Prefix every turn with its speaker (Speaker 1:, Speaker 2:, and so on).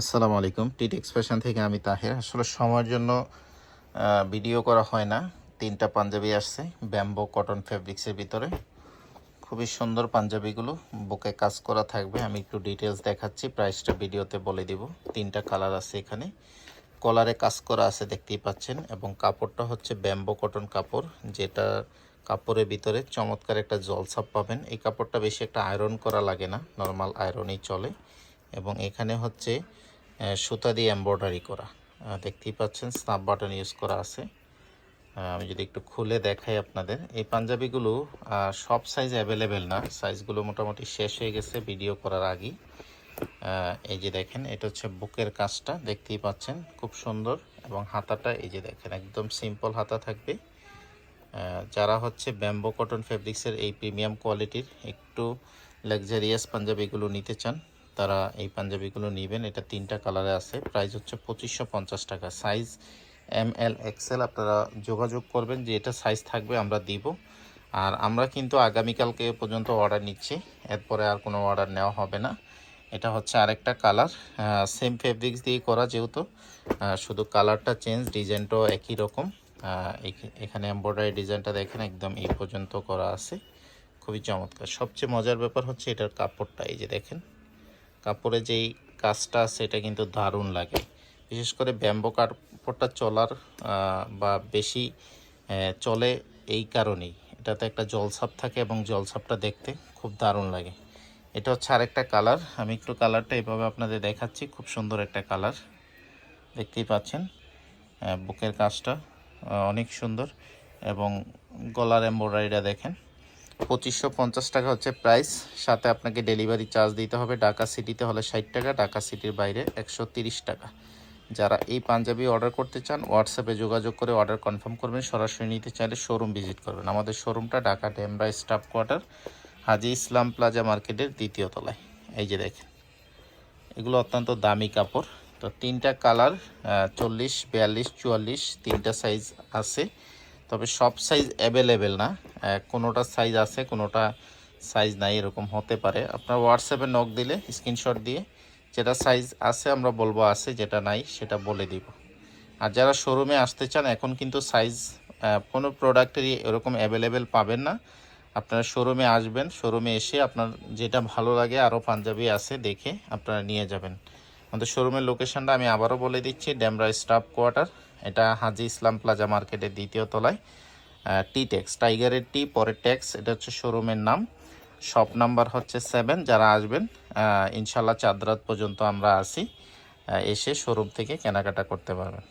Speaker 1: আসসালামু আলাইকুম। টিট এক্সপ্রেশন থেকে আমি তাহের। আসলে সময়ের জন্য ভিডিও করা হয় না। তিনটা পাঞ্জাবি আসছে, ব্যাম্বো কটন ফেব্রিক্সের ভিতরে। খুবই সুন্দর পাঞ্জাবিগুলো। বুকে কাজ করা থাকবে। আমি একটু ডিটেলস দেখাচ্ছি প্রাইসটা ভিডিওতে বলে দিব। তিনটা কালার আছে এখানে। কলারে কাজ করা আছে, দেখতেই পাচ্ছেন। এবং কাপড়টা হচ্ছে ব্যাম্বো কটন কাপড়, যেটা কাপড়ের ভিতরে চমৎকার একটা জলছাপ পাবেন। এই কাপড়টা বেশি একটা আয়রন করা লাগে না। নর্মাল আয়রনই চলে। এবং এখানে হচ্ছে সুতা দিয়ে এমব্রয়ডারি করা। দেখতেই পাচ্ছেন স্নাপ বাটন ইউজ করা আছে। আমি যদি একটু খুলে দেখাই আপনাদের। এই পাঞ্জাবিগুলো সব সাইজ অ্যাভেলেবেল না। সাইজগুলো মোটামুটি শেষ হয়ে গেছে ভিডিও করার আগেই। এই যে দেখেন, এটা হচ্ছে বুকের কাজটা। দেখতেই পাচ্ছেন, খুব সুন্দর। এবং হাতাটা, এই যে দেখেন, একদম সিম্পল হাতা থাকবে। যারা হচ্ছে ব্যাম্বো কটন ফেব্রিক্সের এই প্রিমিয়াম কোয়ালিটির একটু লাক্সারিয়াস পাঞ্জাবিগুলো নিতে চান তারা এই পাঞ্জাবিগুলো নেবেন। এটা তিনটা কালারে আছে। প্রাইস হচ্ছে পঁচিশশো পঞ্চাশ টাকা। সাইজ এম এল এক্সেল আপনারা যোগাযোগ করবেন যে এটা সাইজ থাকবে আমরা দিব। আর আমরা কিন্তু আগামীকালকে পর্যন্ত অর্ডার নিচ্ছি। এরপরে আর কোনো অর্ডার নেওয়া হবে না। এটা হচ্ছে আরেকটা কালার। সেম ফেব্রিক্স দিয়ে করা যেহেতু। শুধু কালারটা চেঞ্জ ডিজাইনটাও একই রকম। এখানে এমব্রয়ডারি ডিজাইনটা দেখেন, একদম এই পর্যন্ত করা আছে। খুবই চমৎকার। সবচেয়ে মজার ব্যাপার হচ্ছে এটার কাপড়টা, এই যে দেখেন। কাপড়ে যেই কাজটা আছে, এটা কিন্তু দারুণ লাগে। বিশেষ করে ব্যাম্বো কাপড়টা চলার বা বেশি চলে এই কারণেই। এটাতে একটা জলছাপ থাকে এবং জলছাপটা দেখতে খুব দারুণ লাগে। এটা হচ্ছে আরেকটা কালার। আমি একটু কালারটা এভাবে আপনাদের দেখাচ্ছি। খুব সুন্দর একটা কালার। দেখতেই পাচ্ছেন বুকের কাজটা অনেক সুন্দর এবং গলার এম্ব্রয়ডারিটা দেখেন। পঁচিশশো পঞ্চাশ টাকা হচ্ছে প্রাইস সাথে আপনাকে ডেলিভারি চার্জ দিতে হবে ঢাকা সিটিতে হলে ষাট টাকা, ঢাকা সিটির বাইরে একশো টাকা। যারা এই পাঞ্জাবি অর্ডার করতে চান হোয়াটসঅ্যাপে যোগাযোগ করে অর্ডার কনফার্ম করবেন, সরাসরি নিতে চাইলে শোরুম ভিজিট করবেন। আমাদের শোরুমটা Dhaka Demra staff quarter Haji Islam plaza মার্কেটের দ্বিতীয় তলায়। এই যে দেখেন, এগুলো অত্যন্ত দামি কাপড়। তো তিনটা কালার চল্লিশ, বিয়াল্লিশ, চুয়াল্লিশ, তিনটা সাইজ আছে। তবে সব সাইজ অ্যাভেলেবেল না। কোনোটা সাইজ আছে, কোনোটা সাইজ নাই, এরকম হতে পারে। আপনার হোয়াটসঅ্যাপে নক দিলে স্ক্রিনশট দিয়ে যেটা সাইজ আছে, আমরা বলব আছে, যেটা নাই, সেটা বলে দিব। আর যারা শোরুমে আসতে চান, এখন কিন্তু সাইজ কোনো প্রোডাক্টেরই এরকম অ্যাভেলেবেল পাবেন না। আপনারা শোরুমে আসবেন শোরুমে এসে আপনার যেটা ভালো লাগে আরও পাঞ্জাবি আছে, দেখে আপনারা নিয়ে যাবেন। আমাদের শোরুমের লোকেশনটা আমি আবারও বলে দিচ্ছি ড্যামরা স্টাফ কোয়ার্টার এটা হাজি ইসলাম প্লাজা মার্কেটের দ্বিতীয় তলায়। টি ট্যাক্স টাইগারের টি পরে ট্যাক্স এটা হচ্ছে শোরুমের নাম। শপ নাম্বার হচ্ছে সেভেন যারা আসবেন ইনশাল্লাহ চাঁদ রাত পর্যন্ত আমরা আসি এসে শোরুম থেকে কেনাকাটা করতে পারবেন।